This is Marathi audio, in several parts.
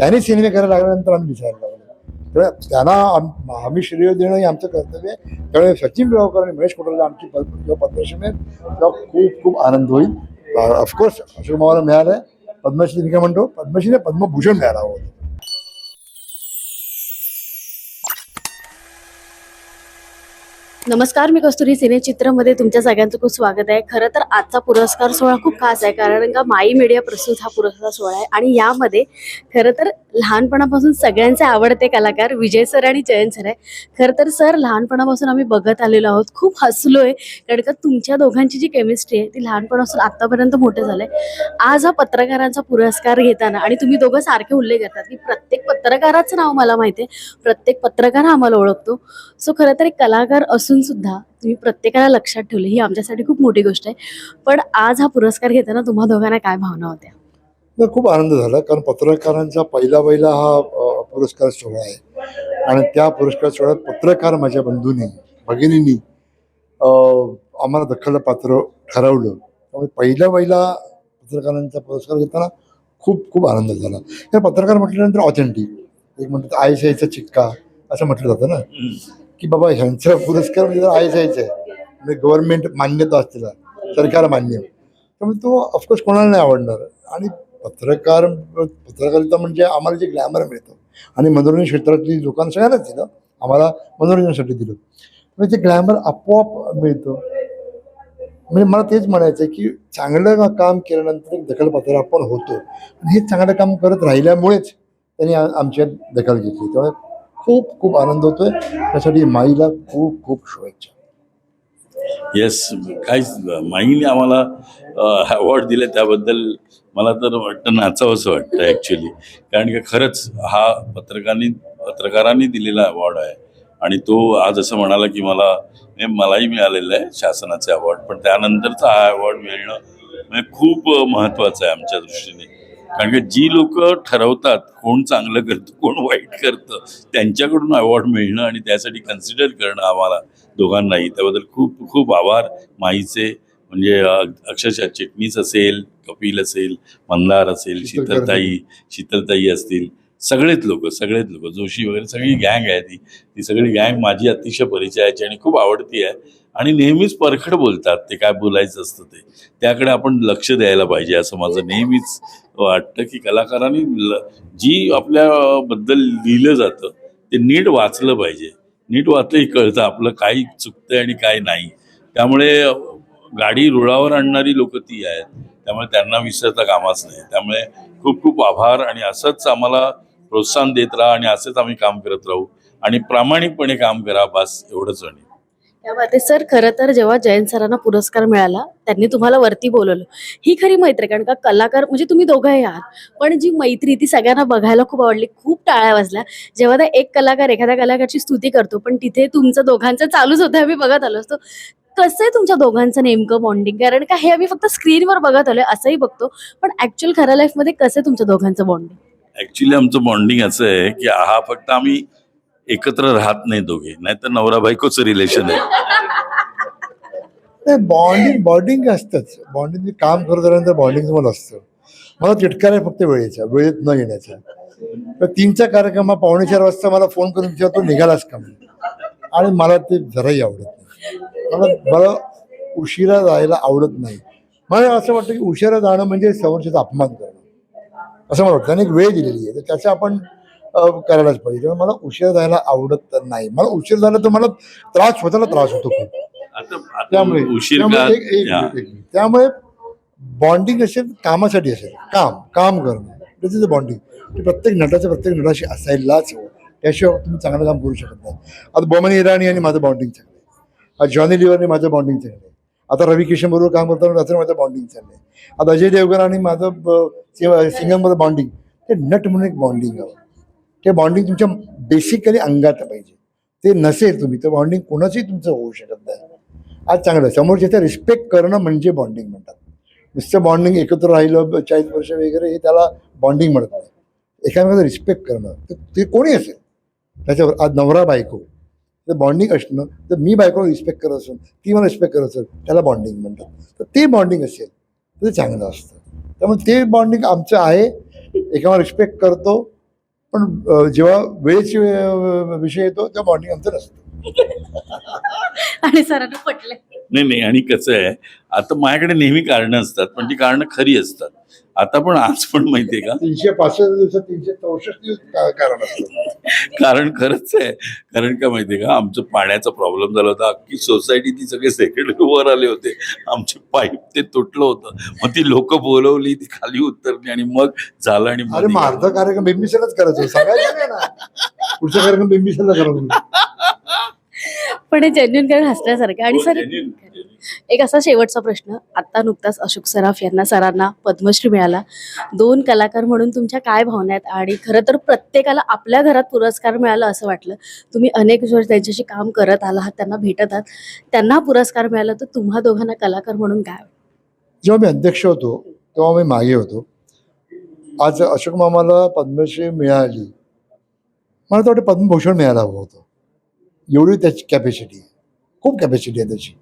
त्याने सिनेमे करायला लागल्यानंतर आम्ही विचारायला लागलो. त्यामुळे त्यांना आम्ही श्रेय देणं हे आमचं कर्तव्य आहे. त्यामुळे सचिन गावकर आणि महेश कोटरला आमची प- पद्मश्री मिळेल तेव्हा खूप खूप आनंद होईल. ऑफकोर्स अशोक मामाला मिळालं आहे पद्मश्री मी काय म्हणतो पद्मश्रीने पद्मभूषण मिळाला होतं. नमस्कार मी कस्तुरी सिनेचित्रमध्ये तुमच्या सगळ्यांचं खूप स्वागत आहे. खरं तर आजचा पुरस्कार सोहळा खूप खास आहे कारण का माई मीडिया प्रस्तुत हा पुरस्कार सोहळा आहे आणि यामध्ये खरं तर लहानपणापासून सगळ्यांचे आवडते कलाकार विजय सर आणि जयंत सर आहे. खरं तर सर लहानपणापासून आम्ही बघत आलेलो आहोत. खूप हसलोय कारण का तुमच्या दोघांची जी केमिस्ट्री आहे ती लहानपणापासून आतापर्यंत मोठे झाले आज हा पत्रकारांचा पुरस्कार घेताना आणि तुम्ही दोघं सारखे उल्लेख करतात की प्रत्येक पत्रकाराचं नाव मला माहिती आहे. प्रत्येक पत्रकार हा आम्हाला ओळखतो. सो खरं तर एक कलाकार असून सुद्धा तुम्ही प्रत्येकाला लक्षात ठेवले ही आमच्यासाठी खूप मोठी गोष्ट आहे. पण आज हा पुरस्कार घेताना तुम्हा दोघांना काय भावना होत्या? खूप आनंद झाला कारण पत्रकारांचा पहिला पहिला हा पुरस्कार सोहळा आहे. आणि त्या पुरस्कार सोहळ्यात पत्रकार माझ्या बंधूंनी भगिनींनी आम्हाला दखल पात्र ठरवलं. त्यामुळे पहिला पहिला पत्रकारांचा पुरस्कार घेताना खूप खूप आनंद झाला. कारण पत्रकार म्हटल्यानंतर ऑथेंटिक एक म्हणतात आय आयचा चिक्का असं म्हटलं जातं ना. की बाबा ह्यांचा पुरस्कार म्हणजे आय आहे म्हणजे गव्हर्नमेंट मान्यता असते सरकार मान्य. त्यामुळे तो ऑफकोर्स कोणाला नाही आवडणार. आणि पत्रकार पत्रकारिता म्हणजे आम्हाला जे ग्लॅमर मिळतं. आणि मनोरंजन क्षेत्रातली लोकांना सगळ्यांनाच दिलं. आम्हाला मनोरंजनासाठी दिलं. म्हणजे ते ग्लॅमर आपोआप मिळतं. म्हणजे मला तेच म्हणायचं आहे की चांगलं काम केल्यानंतर एक दखलपात्र आपण होतो. आणि हे चांगलं काम करत राहिल्यामुळेच त्यांनी आ- आमच्यात दखल घेतली. त्यामुळे खूप खूप आनंद होतोय. त्यासाठी माईला खूप खूप शुभेच्छा. येस काहीच माईने आम्हाला अवॉर्ड दिले त्याबद्दल मला तर वाटतं नाचावंसं वाटतं ॲक्च्युली कारण की खरंच हा पत्रकारांनी पत्रकारांनी दिलेला अवॉर्ड आहे. आणि तो आज असं म्हणाला की मला हे मलाही मिळालेलं आहे शासनाचे अवॉर्ड पण त्यानंतरचा हा अवॉर्ड मिळणं म्हणजे खूप महत्त्वाचं आहे आमच्या दृष्टीने. कारण की जी लोक ठरवतात कोण चांगलं करतं कोण वाईट करतं त्यांच्याकडून अवॉर्ड मिळणं आणि त्यासाठी कन्सिडर करणं आम्हाला दोघांनाही. त्याबद्दल खूप खूप आभार. माईचे म्हणजे अक्षरशः चिटणीस असेल कपिल असेल मंदार असेल शीतल शीतलताई शीतलताई असतील. सगळेच लोक सगळेच लोक जोशी वगैरे सगळी गँग आहे ती. ती सगळी गँग माझी अतिशय परिचयाची आणि खूप आवडती आहे. आणि नेहमीच परखड बोलतात ते काय बोलायचं असतं ते. त्याकडे आपण लक्ष द्यायला पाहिजे असं माझं नेहमीच वाटतं की कलाकारांनी जी आपल्या बद्दल लिहिलं जातं ते नीट वाचलं पाहिजे. नीट वाचलंही कळतं आपलं काही चुकतंय आणि काय नाही. त्यामुळे गाडी रुळावर आणणारी लोक ती आहेत. त्यामुळे त्यांना विसरता कामाच नाही. त्यामुळे खूप खूप आभार आणि असंच आम्हाला प्रोत्साहन देत राहा आणि असंच आम्ही काम करत राहू. आणि प्रामाणिकपणे काम करा बस एवढंच आणि. त्यामध्ये सर खरं तर जेव्हा जयंत सरांना पुरस्कार मिळाला त्यांनी तुम्हाला वरती बोलवलं. ही खरी मैत्री कारण का कलाकार म्हणजे तुम्ही दोघंही आहात पण जी मैत्री ती सगळ्यांना बघायला खूप आवडली खूप टाळ्या वाजल्या. जेव्हा त्या एक कलाकार एखाद्या कलाकारची स्तुती करतो पण तिथे तुमचं दोघांचं चालूच होतं आम्ही बघत आलो असतो. कसं आहे तुमच्या दोघांचं नेमकं बॉन्डिंग कारण का हे आम्ही फक्त स्क्रीनवर बघत आलोय असंही बघतो पण ऍक्च्युअल खऱ्या लाईफमध्ये कसं आहे तुमच्या दोघांचं बॉन्डिंग ऍक्च्युली आमचं बॉन्डिंग असं आहे की हा फक्त आम्ही एकत्र राहत नाही दोघे नाहीतर नवरा बायकोच रिलेशन आहे. नाही बॉन्डिंग बॉन्डिंग असतंच. बॉन्डिंग म्हणजे काम करत झाल्यानंतर बॉन्डिंग तुम्हाला असतं. मला तिटकार आहे फक्त वेळेचा वेळेत न येण्याचा. तर तीनचा कार्यक्रम हा पावणे चार वाजता मला फोन करून विचारतो निघालाच का आणि मला ते जराही आवडत नाही. मला मला उशिरा जायला आवडत नाही. मला असं वाटतं की उशिरा जाणं म्हणजे समोरच्याचा अपमान करणं. असं मला वाटतं. त्याने एक वेळ दिलेली आहे. तर त्याचं आपण करायलाच पाहिजे. त्यामुळे मला उशिरा जायला आवडत नाही. मला उशीर झाला तर मला त्रास स्वतःला त्रास होतो खूप. त्यामुळे त्यामुळे. त्यामुळे बॉन्डिंग असेल कामासाठी असेल काम काम करणं. दिस इज अ बॉन्डिंग ते प्रत्येक नटाचं प्रत्येक नटाशी असायलाच हवं. त्याशिवाय तुम्ही चांगलं काम करू शकत नाही. आता बोमन इराणी आणि माझं बॉन्डिंग चांगलं आहे. आता जॉनी लिव्हर आणि माझं बॉन्डिंग चांगलं आहे. आता रवी किशन बरोबर काम करताना त्याचं माझं बॉन्डिंग चाललं आहे. आता अजय देवगण आणि माझं सिंगममध्ये बॉन्डिंग ते नट म्हणून एक बॉन्डिंग हवं ते बॉन्डिंग तुमच्या बेसिकली अंगात पाहिजे. ते नसेल तुम्ही तर बॉन्डिंग कोणाचंही तुमचं होऊ शकत नाही. आज चांगलं समोरच्या समोरच्याचा रिस्पेक्ट करणं म्हणजे बॉन्डिंग म्हणतात. नुसतं बॉन्डिंग एकत्र राहिलं चाळीस वर्ष वगैरे हे त्याला बॉन्डिंग म्हणत नाही. एकामेकाचा रिस्पेक्ट करणं ते- ते कोणी असेल? त्याच्यावर आज नवरा बायको तर बॉन्डिंग असणं तर मी बायकोला रिस्पेक्ट करत असेल ती मला रिस्पेक्ट करत असेल त्याला बॉन्डिंग म्हणतात. तर ते बॉन्डिंग असेल तर ते चांगलं असतं. त्यामुळे ते बॉन्डिंग आमचं आहे. एकावर रिस्पेक्ट करतो. पण जेव्हा वेळेची विषय येतो तेव्हा मॉर्निंग आमचं नसतं आणि सरांना पटलंय. नाही नाही आणि कसं आहे आता माझ्याकडे नेहमी कारणं असतात पण ती कारणं खरी असतात. आता पण आज पण माहितीये का? तीनशे पासष्ट दिवसात तीनशे चौसष्ट दिवस कारण असतं कारण खरंच आहे. कारण का माहितीये का? आमचं पाण्याचा प्रॉब्लेम झाला होता. अख्खी सोसायटी ती सगळे सेकंड वर आले होते. आमचे पाईप ते तुटलं होतं. मग ती लोक बोलवली ती खाली उतरली आणि मग झालं आणि अर्धा कार्यक्रम बेंबिसलच करायचो पुढचा कार्यक्रम बेंबिसलला करायचं पण हे जेन्युन कारण हसण्यासारखं आणि सर एक असा शेवटचा प्रश्न. आता नुकताच अशोक सराफ यांना सरांना पद्मश्री मिळाला. दोन कलाकार म्हणून तुमच्या काय भावना आहेत? आणि खरं तर प्रत्येकाला आपल्या घरात पुरस्कार मिळाला असं वाटलं. तुम्ही अनेक वर्ष त्यांच्याशी काम करत आलात त्यांना भेटत आहात. त्यांना पुरस्कार मिळाला तर तुम्हा दोघांना कलाकार म्हणून काय जेव्हा मी अध्यक्ष होतो तेव्हा मी मागे होतो. आज अशोक मामाला पद्मश्री मिळाली. मला तर वाटतं पद्मभूषण मिळायला हवं होतं. एवढी त्याची कॅपॅसिटी आहे. खूप कॅपॅसिटी आहे त्याची.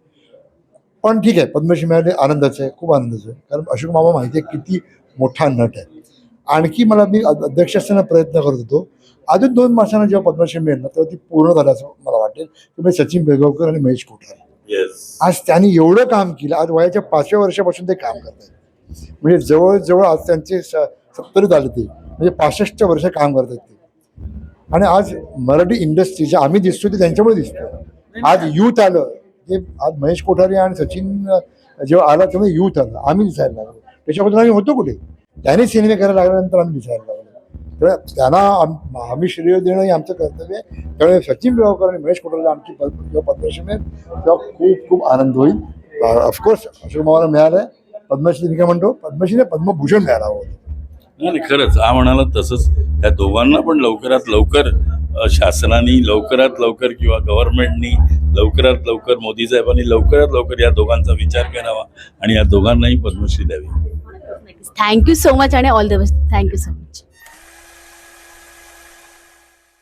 पण ठीक आहे पद्मश्री मिळाली आनंदाचं आहे खूप आनंदाचं आहे. कारण अशोक मामा माहिती आहे किती मोठा नट आहे. आणखी मला मी अध्यक्ष असताना प्रयत्न करत होतो. अजून दोन माणसांना जेव्हा पद्मश्री मिळेल ना तेव्हा ती पूर्ण झालं असं मला वाटेल. की म्हणजे सचिन बेळगावकर आणि महेश कोठारे. आज त्यांनी एवढं काम केलं आज वयाच्या पाचव्या वर्षापासून ते काम करत आहेत म्हणजे जवळजवळ आज त्यांचे स- सत्तरीत आले ते. म्हणजे पासष्टच्या वर्ष काम करत आहेत ते. आणि आज मराठी इंडस्ट्री जे आम्ही दिसतो ते त्यांच्यामुळे दिसतो आज यूथ आलं ते आज महेश कोठारे आणि सचिन जेव्हा आला तेव्हा यूथ आलं. आम्ही दिसायला लागलो. त्याच्याबद्दल आम्ही होतो कुठे? त्याने सिनेमे करायला लागल्यानंतर आम्ही दिसायला लागलो. त्यामुळे त्यांना आम्ही श्रेय देणं हे आमचं कर्तव्य आहे. त्यामुळे सचिन पिळगावकर आणि महेश कोठारेला आमची जेव्हा पद्मश्री मिळेल तेव्हा खूप खूप आनंद होईल. ऑफकोर्स अशोक मामाला मिळालं आहे पद्मश्री मी काय म्हणतो? पद्मश्रीने पद्मभूषण मिळाला होतं. नाही नाही, खरंच. हा म्हणाला तसंच त्या दोघांना पण लवकरात लवकर शासनानी शासनाने लवकरात लवकर किंवा गव्हर्नमेंटनी लवकरात लवकर मोदी साहेबांनी लवकरात लवकर या दोघांचा विचार करावा आणि या दोघांनाही पद्मश्री द्यावी. थँक्यू सो मच आणि all the best thank you so much